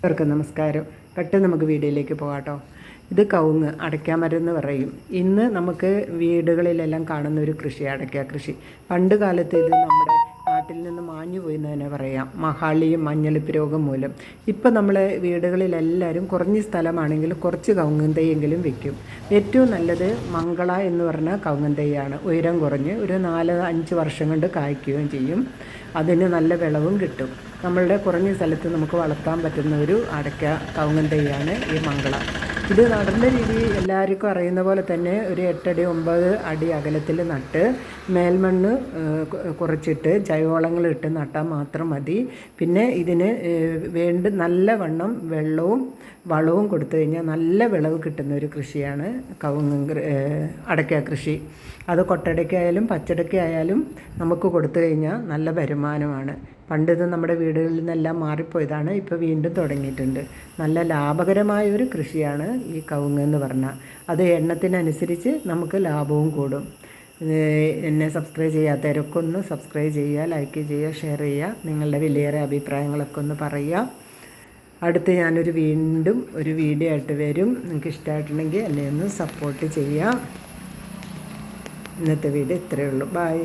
എല്ലാവർക്കും നമസ്കാരം. പെട്ടെന്ന് നമുക്ക് വീഡിയോയിലേക്ക് പോകാട്ടോ. ഇത് കവുങ്ങ് അടയ്ക്കാമരെന്ന് പറയും. ഇന്ന് നമുക്ക് വീടുകളിലെല്ലാം കാണുന്ന ഒരു കൃഷി അടയ്ക്ക കൃഷി. പണ്ട് കാലത്ത് ഇത് നമ്മുടെ നാട്ടിൽ നിന്ന് മാഞ്ഞു പോയി എന്ന് തന്നെ പറയാം. മഹാളിയും മഞ്ഞളിപ്പ് രോഗം മൂലം. ഇപ്പം നമ്മളെ വീടുകളിലെല്ലാവരും കുറഞ്ഞ സ്ഥലമാണെങ്കിലും കുറച്ച് കവുങ്ങൻ വെക്കും. ഏറ്റവും നല്ലത് മംഗള എന്ന് പറഞ്ഞ കവുങ്ങൻ ഉയരം കുറഞ്ഞ് ഒരു നാല് അഞ്ച് വർഷം കൊണ്ട് കായ്ക്കുകയും ചെയ്യും. അതിന് നല്ല വിളവും കിട്ടും. നമ്മളുടെ കുറഞ്ഞ സ്ഥലത്ത് നമുക്ക് വളർത്താൻ പറ്റുന്ന ഒരു അടയ്ക്ക കവുങ്ങൻ ഈ മംഗള. ഇത് നടുന്ന രീതി എല്ലാവർക്കും അറിയുന്ന പോലെ തന്നെ ഒരു എട്ടടി ഒമ്പത് അടി അകലത്തിൽ നട്ട് മേൽമണ്ണ് കുറച്ചിട്ട് ജൈവവളങ്ങൾ ഇട്ട് നട്ടാൽ മാത്രം മതി. പിന്നെ ഇതിന് വേണ്ട നല്ല വണ്ണം വെള്ളവും വളവും കൊടുത്തു കഴിഞ്ഞാൽ നല്ല വിളവ് കിട്ടുന്ന ഒരു കൃഷിയാണ് കവുങ്ങ് അടയ്ക്ക കൃഷി. അത് കൊട്ടടയ്ക്കായാലും പച്ചടയ്ക്കായാലും നമുക്ക് കൊടുത്തു കഴിഞ്ഞാൽ നല്ല വരുമാനമാണ്. പണ്ട് ഇത് നമ്മുടെ വീടുകളിൽ നിന്നെല്ലാം മാറിപ്പോയതാണ് ഇപ്പോൾ വീണ്ടും തുടങ്ങിയിട്ടുണ്ട്. നല്ല ലാഭകരമായ ഒരു കൃഷിയാണ് ഈ കവുങ്ങ് എന്ന് പറഞ്ഞാൽ അത് എണ്ണത്തിനനുസരിച്ച് നമുക്ക് ലാഭവും കൂടും. എന്നെ സബ്സ്ക്രൈബ് ചെയ്യാത്തവരൊക്കെ ഒന്ന് സബ്സ്ക്രൈബ് ചെയ്യുക ലൈക്ക് ചെയ്യുക ഷെയർ ചെയ്യുക നിങ്ങളുടെ വിലയേറെ അഭിപ്രായങ്ങളൊക്കെ ഒന്ന് പറയുക. അടുത്ത് ഞാനൊരു വീണ്ടും ഒരു വീഡിയോ ആയിട്ട് വരും. നിങ്ങൾക്ക് ഇഷ്ടമായിട്ടുണ്ടെങ്കിൽ എന്നെ ഒന്ന് സപ്പോർട്ട് ചെയ്യുക. ഇന്നത്തെ വീഡിയോ ഇത്രയേ ഉള്ളൂ. ബായ്